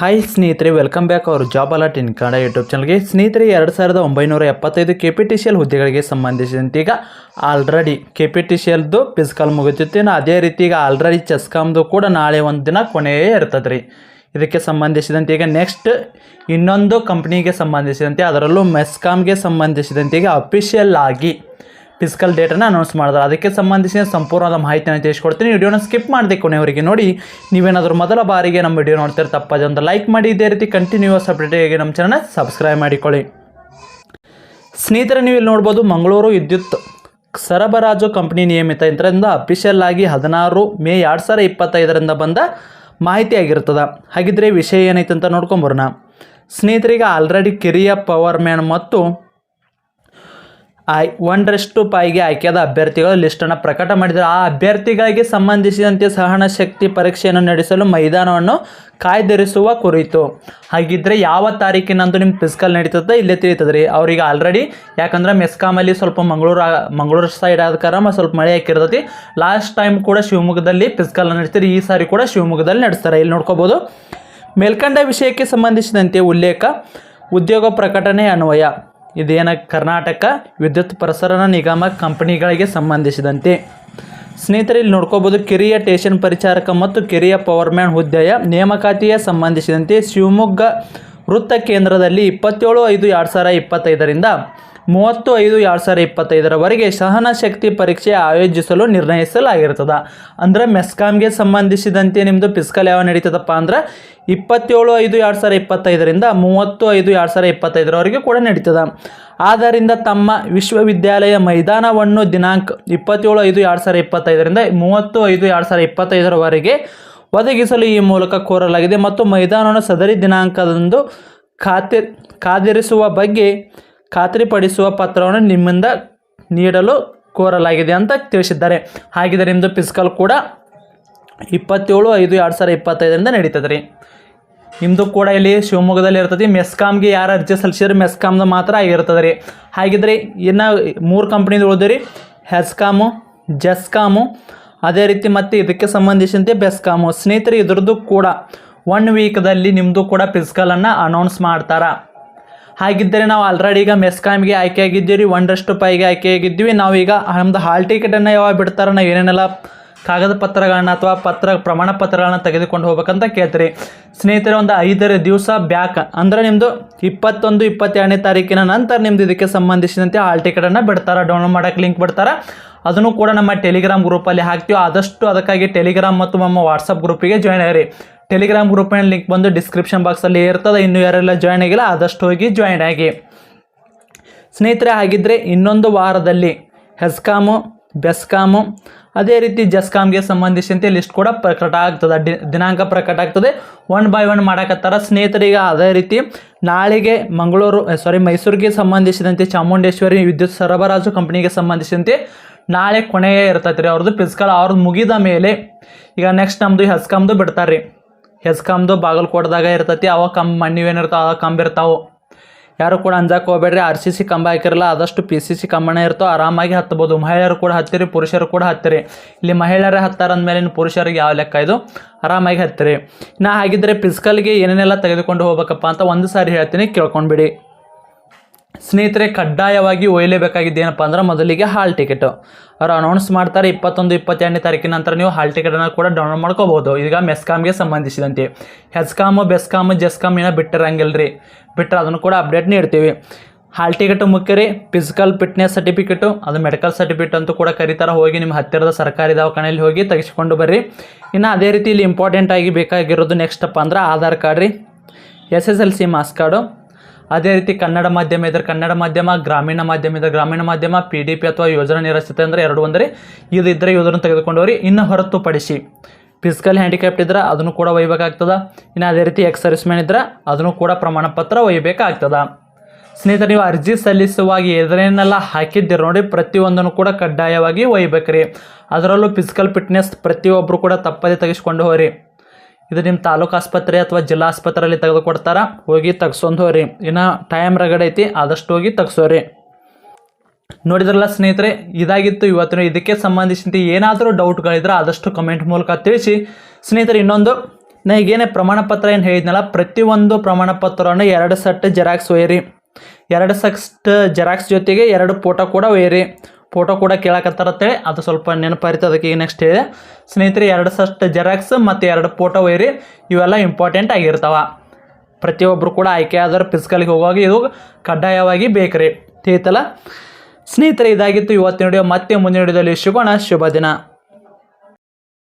Hi ಸ್ನೇಹಿತರೆ welcome back ಅವರು job alert in Kannada YouTube ಚಾನಲ್ಗೆ ಸ್ನೇಹಿತರೆ, ಎರಡು ಸಾವಿರದ ಒಂಬೈನೂರ ಎಪ್ಪತ್ತೈದು K P T C L ಹುದ್ದೆಗಳಿಗೆ ಸಂಬಂಧಿಸಿದಂತೆ ಈಗ already K P T C ಎಲ್ದು physical ಮುಗಿತಿತ್ತು. ಅದೇ ರೀತಿ ಈಗ ಆಲ್ರೆಡಿ ಚೆಸ್ಕಾಮ್ದು ಕೂಡ ನಾಳೆ ಒಂದು ದಿನ ಕೊನೆಯೇ ಇರ್ತದೆ ರೀ ಇದಕ್ಕೆ ಸಂಬಂಧಿಸಿದಂತೆ ಈಗ ನೆಕ್ಸ್ಟ್ ಇನ್ನೊಂದು ಕಂಪ್ನಿಗೆ ಸಂಬಂಧಿಸಿದಂತೆ, ಅದರಲ್ಲೂ ಮೆಸ್ಕಾಮ್ಗೆ ಸಂಬಂಧಿಸಿದಂತೆ ಈಗ ಅಫಿಷಿಯಲ್ ಆಗಿ ಫಿಸಿಕಲ್ ಡೇಟನ್ನು ಅನೌನ್ಸ್ ಮಾಡಿದ್ರು. ಅದಕ್ಕೆ ಸಂಬಂಧಿಸಿದ ಸಂಪೂರ್ಣವಾದ ಮಾಹಿತಿಯನ್ನು ತಿಳಿಸ್ಕೊಡ್ತೀನಿ. ವಿಡಿಯೋನ ಸ್ಕಿಪ್ ಮಾಡಿದೆ ಕೊನೆಯವರಿಗೆ ನೋಡಿ. ನೀವೇನಾದರೂ ಮೊದಲ ಬಾರಿಗೆ ನಮ್ಮ ವಿಡಿಯೋ ನೋಡ್ತೀರ ತಪ್ಪದೆ ಒಂದು ಲೈಕ್ ಮಾಡಿ. ಇದೇ ರೀತಿ ಕಂಟಿನ್ಯೂಸ್ ಅಪ್ಡೇಟಿಗೆ ನಮ್ಮ ಚಾನಲ್ ಸಬ್ಸ್ಕ್ರೈಬ್ ಮಾಡಿಕೊಳ್ಳಿ. ಸ್ನೇಹಿತರೆ, ನೀವು ಇಲ್ಲಿ ನೋಡ್ಬೋದು ಮಂಗಳೂರು ವಿದ್ಯುತ್ ಸರಬರಾಜು ಕಂಪನಿ ನಿಯಮಿತ ಇದರಿಂದ ಅಫಿಷಿಯಲ್ ಆಗಿ ಹದಿನಾರು ಮೇ ಎರಡು ಸಾವಿರ ಇಪ್ಪತ್ತೈದರಿಂದ ಬಂದ ಮಾಹಿತಿ ಆಗಿರ್ತದೆ. ಹಾಗಿದ್ರೆ ವಿಷಯ ಏನೈತೆ ಅಂತ ನೋಡ್ಕೊಂಬರೋಣ ಸ್ನೇಹಿತರಿಗೆ ಆಲ್ರೆಡಿ ಕಿರಿಯ ಪವರ್ ಮ್ಯಾನ್ ಮತ್ತು ಆಯ್ ಒಂದರಷ್ಟು ಪಾಯಿಗೆ ಆಯ್ಕೆಯಾದ ಅಭ್ಯರ್ಥಿಗಳ ಲಿಸ್ಟನ್ನು ಪ್ರಕಟ ಮಾಡಿದರು. ಆ ಅಭ್ಯರ್ಥಿಗಳಿಗೆ ಸಂಬಂಧಿಸಿದಂತೆ ಸಹನ ಶಕ್ತಿ ಪರೀಕ್ಷೆಯನ್ನು ನಡೆಸಲು ಮೈದಾನವನ್ನು ಕಾಯ್ದಿರಿಸುವ ಕುರಿತು. ಹಾಗಿದ್ರೆ ಯಾವ ತಾರೀಕಿನಂದು ನಿಮ್ಮ ಫಿಸಿಕಲ್ ನಡೀತದೆ ಇಲ್ಲೇ ತಿಳಿತದೆ ರೀ ಅವ್ರಿಗೆ ಆಲ್ರೆಡಿ ಯಾಕಂದ್ರೆ ಮೆಸ್ಕಾಮಲ್ಲಿ ಸ್ವಲ್ಪ ಮಂಗಳೂರು ಮಂಗಳೂರು ಸೈಡ್ ಆದ ಕಾರಣ ಸ್ವಲ್ಪ ಮಳೆ ಹಾಕಿರ್ತೈತಿ ಲಾಸ್ಟ್ ಟೈಮ್ ಕೂಡ ಶಿವಮೊಗ್ಗದಲ್ಲಿ ಫಿಸಿಕಲ್ ನಡೆಸ್ತಾರೆ ಈ ಸಾರಿ ಕೂಡ ಶಿವಮೊಗ್ಗದಲ್ಲಿ ನಡೆಸ್ತಾರೆ. ಇಲ್ಲಿ ನೋಡ್ಕೋಬೋದು. ಮೇಲ್ಕಂಡ ವಿಷಯಕ್ಕೆ ಸಂಬಂಧಿಸಿದಂತೆ ಉಲ್ಲೇಖ, ಉದ್ಯೋಗ ಪ್ರಕಟಣೆ ಅನ್ವಯ. ಇದೇನ ಕರ್ನಾಟಕ ವಿದ್ಯುತ್ ಪ್ರಸರಣ ನಿಗಮ ಕಂಪನಿಗಳಿಗೆ ಸಂಬಂಧಿಸಿದಂತೆ. ಸ್ನೇಹಿತರೆ, ಇಲ್ಲಿ ನೋಡ್ಕೋಬೋದು ಕಿರಿಯ ಸ್ಟೇಷನ್ ಪರಿಚಾರಕ ಮತ್ತು ಕಿರಿಯ ಪವರ್ಮ್ಯಾನ್ ಹುದ್ದೆಯ ನೇಮಕಾತಿಯ ಸಂಬಂಧಿಸಿದಂತೆ ಶಿವಮೊಗ್ಗ ವೃತ್ತ ಕೇಂದ್ರದಲ್ಲಿ ಇಪ್ಪತ್ತೇಳು ಐದು ಎರಡು ಸಾವಿರ ಇಪ್ಪತ್ತೈದರಿಂದ ಮೂವತ್ತು ಐದು ಎರಡು ಸಾವಿರದ ಇಪ್ಪತ್ತೈದರವರೆಗೆ ಸಹನ ಶಕ್ತಿ ಪರೀಕ್ಷೆ ಆಯೋಜಿಸಲು ನಿರ್ಣಯಿಸಲಾಗಿರ್ತದೆ. ಅಂದರೆ ಮೆಸ್ಕಾಮ್ಗೆ ಸಂಬಂಧಿಸಿದಂತೆ ನಿಮ್ಮದು ಫಿಸ್ಕಲ್ ಯಾವ ನಡೀತದಪ್ಪ ಅಂದ್ರೆ ಇಪ್ಪತ್ತೇಳು ಐದು ಎರಡು ಸಾವಿರದ ಇಪ್ಪತ್ತೈದರಿಂದ ಮೂವತ್ತು ಐದು ಎರಡು ಸಾವಿರದ ಇಪ್ಪತ್ತೈದರವರೆಗೆ ಕೂಡ ನಡೀತದೆ. ಆದ್ದರಿಂದ ತಮ್ಮ ವಿಶ್ವವಿದ್ಯಾಲಯ ಮೈದಾನವನ್ನು ದಿನಾಂಕ ಇಪ್ಪತ್ತೇಳು ಐದು ಎರಡು ಸಾವಿರದ ಇಪ್ಪತ್ತೈದರಿಂದ ಮೂವತ್ತು ಐದು ಎರಡು ಸಾವಿರದ ಇಪ್ಪತ್ತೈದರವರೆಗೆ ಒದಗಿಸಲು ಈ ಮೂಲಕ ಕೋರಲಾಗಿದೆ. ಮತ್ತು ಮೈದಾನವನ್ನು ಸದರಿ ದಿನಾಂಕದಂದು ಖಾತೆ ಕಾದಿರಿಸುವ ಬಗ್ಗೆ ಖಾತ್ರಿಪಡಿಸುವ ಪತ್ರವನ್ನು ನಿಮ್ಮಿಂದ ನೀಡಲು ಕೋರಲಾಗಿದೆ ಅಂತ ತಿಳಿಸಿದ್ದಾರೆ. ಹಾಗಿದ್ರೆ ನಿಮ್ಮದು ಫಿಸಿಕಲ್ ಕೂಡ ಇಪ್ಪತ್ತೇಳು ಐದು ಎರಡು ಸಾವಿರ ಇಪ್ಪತ್ತೈದರಿಂದ ನಡೀತದೆ ರೀ ನಿಮ್ಮದು ಕೂಡ ಇಲ್ಲಿ ಶಿವಮೊಗ್ಗದಲ್ಲಿ ಇರ್ತದೆ. ಮೆಸ್ಕಾಮ್ಗೆ ಯಾರು ಅರ್ಜಿ ಸಲ್ಲಿಸಿದ್ರೆ ಮೆಸ್ಕಾಮ್ದು ಮಾತ್ರ ಆಗಿರ್ತದೆ ರೀ ಹಾಗಿದ್ರೆ ಇನ್ನು ಮೂರು ಕಂಪ್ನಿದು ಉಳಿದ್ರಿ. ಹೆಸ್ಕಾಮು ಜೆಸ್ಕಾಮು ಅದೇ ರೀತಿ ಮತ್ತು ಇದಕ್ಕೆ ಸಂಬಂಧಿಸಿದಂತೆ ಬೆಸ್ಕಾಮು ಸ್ನೇಹಿತರೆ, ಇದ್ರದ್ದು ಕೂಡ ಒನ್ ವೀಕ್ದಲ್ಲಿ ನಿಮ್ಮದು ಕೂಡ ಫಿಸಿಕಲನ್ನು ಅನೌನ್ಸ್ ಮಾಡ್ತಾರೆ. ಹಾಗಿದ್ದರೆ ನಾವು ಆಲ್ರೆಡಿ ಈಗ ಮೆಸ್ಕಾಮ್ಗೆ ರೀ ಒಂದಷ್ಟು ಪೈಗೆ ಆಯ್ಕೆ ಆಗಿದ್ದೀವಿ ನಾವೀಗ ನಮ್ಮದು ಹಾಲ್ ಟಿಕೆಟನ್ನು ಯಾವಾಗ ಬಿಡ್ತಾರೆ ನಾವು ಏನೇನೆಲ್ಲ ಕಾಗದ ಪತ್ರಗಳನ್ನ ಅಥವಾ ಪತ್ರ ಪ್ರಮಾಣ ಪತ್ರಗಳನ್ನು ತೆಗೆದುಕೊಂಡು ಹೋಗ್ಬೇಕಂತ ಕೇಳ್ತೀರಿ. ಸ್ನೇಹಿತರೆ, ಒಂದು ಐದರ ದಿವಸ ಬ್ಯಾಕ್, ಅಂದರೆ ನಿಮ್ಮದು ಇಪ್ಪತ್ತೊಂದು, ಇಪ್ಪತ್ತೆರಡನೇ ತಾರೀಕಿನ ನಂತರ ನಿಮ್ದು ಇದಕ್ಕೆ ಸಂಬಂಧಿಸಿದಂತೆ ಹಾಲ್ ಟಿಕೆಟನ್ನು ಬಿಡ್ತಾರೆ. ಡೌನ್ಲೋಡ್ ಮಾಡೋಕೆ ಲಿಂಕ್ ಬಿಡ್ತಾರೆ. ಅದನ್ನು ಕೂಡ ನಮ್ಮ ಟೆಲಿಗ್ರಾಮ್ ಗ್ರೂಪಲ್ಲಿ ಹಾಕ್ತೀವಿ. ಆದಷ್ಟು ಅದಕ್ಕಾಗಿ ಟೆಲಿಗ್ರಾಮ್ ಮತ್ತು ನಮ್ಮ ವಾಟ್ಸಪ್ ಗ್ರೂಪಿಗೆ ಜಾಯ್ನ್ ಆಗಿರಿ. ಟೆಲಿಗ್ರಾಮ್ ಗ್ರೂಪಿನ ಲಿಂಕ್ ಬಂದು ಡಿಸ್ಕ್ರಿಪ್ಷನ್ ಬಾಕ್ಸಲ್ಲಿ ಇರ್ತದೆ. ಇನ್ನು ಯಾರೆಲ್ಲ ಜಾಯ್ನ್ ಆಗಿಲ್ಲ, ಆದಷ್ಟು ಹೋಗಿ ಜಾಯ್ನ್ ಆಗಿ. ಸ್ನೇಹಿತರೆ ಹಾಗಿದ್ದರೆ ಇನ್ನೊಂದು ವಾರದಲ್ಲಿ ಹೆಸ್ಕಾಮು ಬೆಸ್ಕಾಮು ಅದೇ ರೀತಿ ಜಸ್ಕಾಮ್ಗೆ ಸಂಬಂಧಿಸಿದಂತೆ ಲಿಸ್ಟ್ ಕೂಡ ಪ್ರಕಟ ಆಗ್ತದೆ. ದಿನಾಂಕ ಪ್ರಕಟ ಆಗ್ತದೆ. ಒನ್ ಬೈ ಒನ್ ಮಾಡಕತ್ತಾರ. ಸ್ನೇಹಿತರಿಗೆ ಅದೇ ರೀತಿ ನಾಳೆಗೆ ಮಂಗಳೂರು ಸಾರಿ ಮೈಸೂರಿಗೆ ಸಂಬಂಧಿಸಿದಂತೆ ಚಾಮುಂಡೇಶ್ವರಿ ವಿದ್ಯುತ್ ಸರಬರಾಜು ಕಂಪ್ನಿಗೆ ಸಂಬಂಧಿಸಿದಂತೆ ನಾಳೆ ಕೊನೆಯೇ ಇರ್ತೈತೆ ರೀ ಅವ್ರದ್ದು ಫಿಸಿಕಲ್ ಅವ್ರದ್ದು ಮುಗಿದ ಮೇಲೆ ಈಗ ನೆಕ್ಸ್ಟ್ ನಮ್ಮದು ಹೆಸ್ಕಾಮ್ದು ಬಿಡ್ತಾರೆ ರೀ. ಹೆಸ್ಕಾಮ್ದು ಬಾಗಲಕೋಟದಾಗ ಇರ್ತೈತಿ, ಅವ ಕಂಬ ನೀವೇನಿರ್ತಾವ ಅವ ಕಂಬ ಇರ್ತಾವೆ ಯಾರು ಕೂಡ ಅಂಜಾಕ್ ಹೋಗ್ಬೇಡ್ರಿ, ಆರ್ ಸಿ ಸಿ ಕಂಬ ಹಾಕಿರಲ್ಲ, ಆದಷ್ಟು ಪಿ ಸಿ ಸಿ ಕಂಬನೇ ಇರ್ತಾವೆ ಆರಾಮಾಗಿ ಹತ್ತಬೋದು ಮಹಿಳೆಯರು ಕೂಡ ಹತ್ತಿರಿ, ಪುರುಷರು ಕೂಡ ಹತ್ತಿರಿ. ಇಲ್ಲಿ ಮಹಿಳೆಯರೇ ಹತ್ತಾರ ಅಂದಮೇಲೆ ಇನ್ನು ಪುರುಷರಿಗೆ ಯಾವ ಲೆಕ್ಕ ಇದು? ಆರಾಮಾಗಿ ಹತ್ತಿರಿ. ನಾ ಹಾಗಿದ್ರೆ ಪಿಸ್ಕಲ್ಗೆ ಏನೇನೆಲ್ಲ ತೆಗೆದುಕೊಂಡು ಹೋಗ್ಬೇಕಪ್ಪ ಅಂತ ಒಂದು ಸಾರಿ ಹೇಳ್ತೀನಿ, ಕೇಳ್ಕೊಂಡ್ಬಿಡಿ. ಸ್ನೇಹಿತರೆ, ಕಡ್ಡಾಯವಾಗಿ ಒಯ್ಯಲೇಬೇಕಾಗಿದ್ದು ಏನಪ್ಪ ಅಂದ್ರೆ ಮೊದಲಿಗೆ ಹಾಲ್ ಟಿಕೆಟು. ಅವ್ರು ಅನೌನ್ಸ್ ಮಾಡ್ತಾರೆ ಇಪ್ಪತ್ತೊಂದು ಇಪ್ಪತ್ತೆರಡನೇ ತಾರೀಕಿನ ನಂತರ ನೀವು ಹಾಲ್ ಟಿಕೆಟನ್ನು ಕೂಡ ಡೌನ್ಲೋಡ್ ಮಾಡ್ಕೋಬೋದು ಈಗ ಮೆಸ್ಕಾಮ್ಗೆ ಸಂಬಂಧಿಸಿದಂತೆ. ಹೆಸ್ಕಾಮು ಬೆಸ್ಕಾಮ್ ಜೆಸ್ಕಾಮ್ ಏನೋ ಬಿಟ್ಟಿರಂಗಿಲ್ಲ ರೀ ಬಿಟ್ಟರೆ ಅದನ್ನು ಕೂಡ ಅಪ್ಡೇಟ್ ನೀಡ್ತೀವಿ ಹಾಲ್ ಟಿಕೆಟ್ ಮುಖ್ಯ ರೀ ಫಿಸಿಕಲ್ ಫಿಟ್ನೆಸ್ ಸರ್ಟಿಫಿಕೇಟು ಅದು ಮೆಡಿಕಲ್ ಸರ್ಟಿಫಿಕೇಟ್ ಅಂತೂ ಕೂಡ ಕರೀತಾರೆ. ಹೋಗಿ ನಿಮ್ಮ ಹತ್ತಿರದ ಸರ್ಕಾರಿ ದವಾಖಾನೆಯಲ್ಲಿ ಹೋಗಿ ತೆಗೆಸ್ಕೊಂಡು ಬರ್ರಿ. ಇನ್ನು ಅದೇ ರೀತಿ ಇಲ್ಲಿ ಇಂಪಾರ್ಟೆಂಟ್ ಆಗಿ ಬೇಕಾಗಿರೋದು ನೆಕ್ಸ್ಟ್ ಅಪ್ಪ ಅಂದ್ರೆ ಆಧಾರ್ ಕಾರ್ಡ್ ರೀ. S S L C marks card ಅದೇ ರೀತಿ ಕನ್ನಡ ಮಾಧ್ಯಮ ಇದ್ರೆ ಕನ್ನಡ ಮಾಧ್ಯಮ, ಗ್ರಾಮೀಣ ಮಾಧ್ಯಮ ಇದ್ರೆ ಗ್ರಾಮೀಣ ಮಾಧ್ಯಮ ಪಿ ಡಿ ಪಿ ಅಥವಾ ಯೋಜನಾ ನಿರಸಿತ ಅಂದರೆ ಎರಡು ಒಂದರೆ ಇದು ಇದ್ದರೆ ಯೋಜನೆ ತೆಗೆದುಕೊಂಡು ಹೋಗ್ರಿ ಇನ್ನು ಹೊರತುಪಡಿಸಿ ಫಿಸಿಕಲ್ ಹ್ಯಾಂಡಿಕ್ಯಾಪ್ಟ್ ಇದ್ರೆ ಅದನ್ನು ಕೂಡ ಒಯ್ಬೇಕಾಗ್ತದೆ. ಇನ್ನು ಅದೇ ರೀತಿ ಎಕ್ಸ್ ಸರ್ವಿಸ್ಮ್ಯಾನ್ ಇದ್ರೆ ಅದನ್ನು ಕೂಡ ಪ್ರಮಾಣ ಪತ್ರ ಸ್ನೇಹಿತರೆ, ನೀವು ಅರ್ಜಿ ಸಲ್ಲಿಸುವಾಗ ಎದರೇನೆಲ್ಲ ಹಾಕಿದ್ದೀರಿ ನೋಡಿ, ಪ್ರತಿಯೊಂದನ್ನು ಕೂಡ ಕಡ್ಡಾಯವಾಗಿ ಒಯ್ಬೇಕ್ರಿ. ಅದರಲ್ಲೂ ಫಿಸಿಕಲ್ ಫಿಟ್ನೆಸ್ ಪ್ರತಿಯೊಬ್ಬರು ಕೂಡ ತಪ್ಪದೇ ತೆಗೆಸ್ಕೊಂಡು ಹೋಗ್ರಿ. ಇದು ನಿಮ್ಮ ತಾಲೂಕು ಆಸ್ಪತ್ರೆ ಅಥವಾ ಜಿಲ್ಲಾ ಆಸ್ಪತ್ರೆಯಲ್ಲಿ ತೆಗೆದುಕೊಡ್ತಾರ, ಹೋಗಿ ತೆಗ್ಸೊಂದು ಹೋಗ್ರಿ. ಇನ್ನು ಟೈಮ್ ರಗಡ್ ಐತಿ, ಆದಷ್ಟು ಹೋಗಿ ತೆಗ್ಸೋರಿ. ನೋಡಿದ್ರಲ್ಲ ಸ್ನೇಹಿತರೆ, ಇದಾಗಿತ್ತು ಇವತ್ತಿನ ಇದಕ್ಕೆ ಸಂಬಂಧಿಸಿದಂತೆ ಏನಾದರೂ ಡೌಟ್ಗಳಿದ್ರೆ ಆದಷ್ಟು ಕಮೆಂಟ್ ಮೂಲಕ ತಿಳಿಸಿ. ಸ್ನೇಹಿತರೆ, ಇನ್ನೊಂದು, ನಾ ಈಗೇನೇ ಪ್ರಮಾಣ ಪತ್ರ ಏನು ಹೇಳಿದ್ನಲ್ಲ, ಪ್ರತಿಯೊಂದು ಪ್ರಮಾಣ ಪತ್ರವನ್ನು ಎರಡು ಸೆಟ್ ಜೆರಾಕ್ಸ್ ಒಯ್ಯಿರಿ. ಎರಡು ಸೆಟ್ ಜೆರಾಕ್ಸ್ ಜೊತೆಗೆ ಎರಡು ಫೋಟೋ ಕೂಡ ಒಯ್ಯಿರಿ. ಫೋಟೋ ಕೂಡ ಕೇಳಕತ್ತಾರತ್ತೇಳಿ ಅದು ಸ್ವಲ್ಪ ನೆನಪಾರಿತು, ಅದಕ್ಕೆ ಈಗ ನೆಕ್ಸ್ಟ್ ಹೇಳಿದೆ ಸ್ನೇಹಿತರೆ ಎರಡು ಸಷ್ಟು ಜೆರಾಕ್ಸ್ ಮತ್ತು ಎರಡು ಫೋಟೋ ಒಯ್ಯಿರಿ ಇವೆಲ್ಲ ಇಂಪಾರ್ಟೆಂಟ್ ಆಗಿರ್ತಾವೆ. ಪ್ರತಿಯೊಬ್ಬರು ಕೂಡ ಆಯ್ಕೆ ಆದರೆ ಫಿಸಿಕಲ್ಗೆ ಹೋಗುವಾಗ ಇದು ಕಡ್ಡಾಯವಾಗಿ ಬೇಕ್ರಿ. ತಿಳಿತಲ್ಲ? ಸ್ನೇಹಿತರೆ, ಇದಾಗಿತ್ತು ಇವತ್ತಿನ ವಿಡಿಯೋ ಮತ್ತೆ ಮುಂದಿನ ವಿಡಿಯೋದಲ್ಲಿ ಸಿಗೋಣ. ಶುಭ ದಿನ.